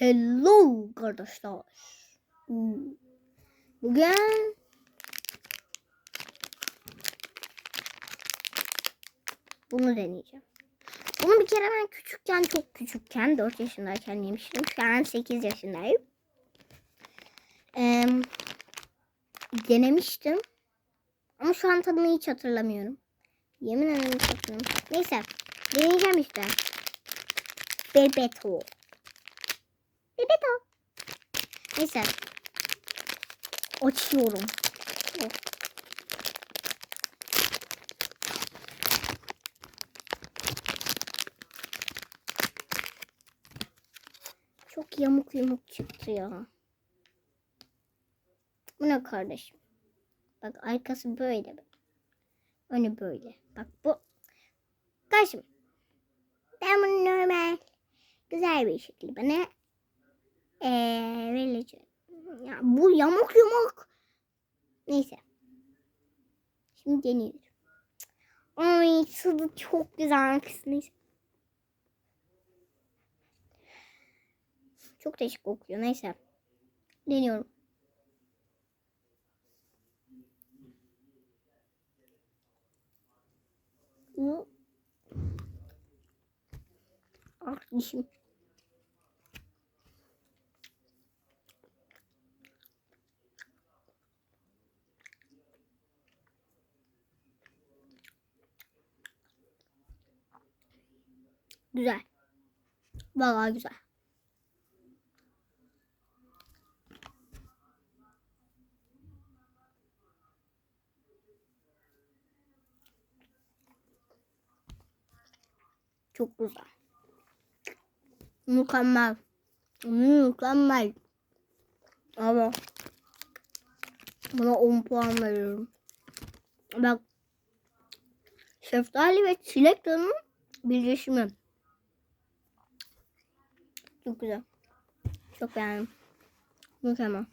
Hello arkadaşlar. Hmm. Bugün bunu deneyeceğim. Bunu bir kere ben küçükken çok küçükken 4 yaşındayken yemiştim. Şu an 8 yaşındayım. Ee, denemiştim. Ama şu an tadını hiç hatırlamıyorum. Yemin ederim hatırlamıyorum. Neyse deneyeceğim işte. Bebeto. Bebeto. Neyse. Açıyorum. Oh. Çok yamuk yamuk çıktı ya. Bu ne kardeşim? Bak arkası böyle. Önü böyle. Bak bu. Kardeşim. Ben bunu normal güzel bir şekilde bana ee, vereceğim. Ya bu yamuk yamuk. Neyse. Şimdi deniyorum. Ay tadı çok güzel. Neyse. Çok değişik kokuyor. Neyse. Deniyorum. Bu Ah dişim. Güzel. Vallahi güzel. Çok güzel. Mükemmel. Mükemmel. Ama buna 10 puan veriyorum. Bak şeftali ve çilek tadının birleşimi. Çok güzel. Çok beğendim. Mükemmel.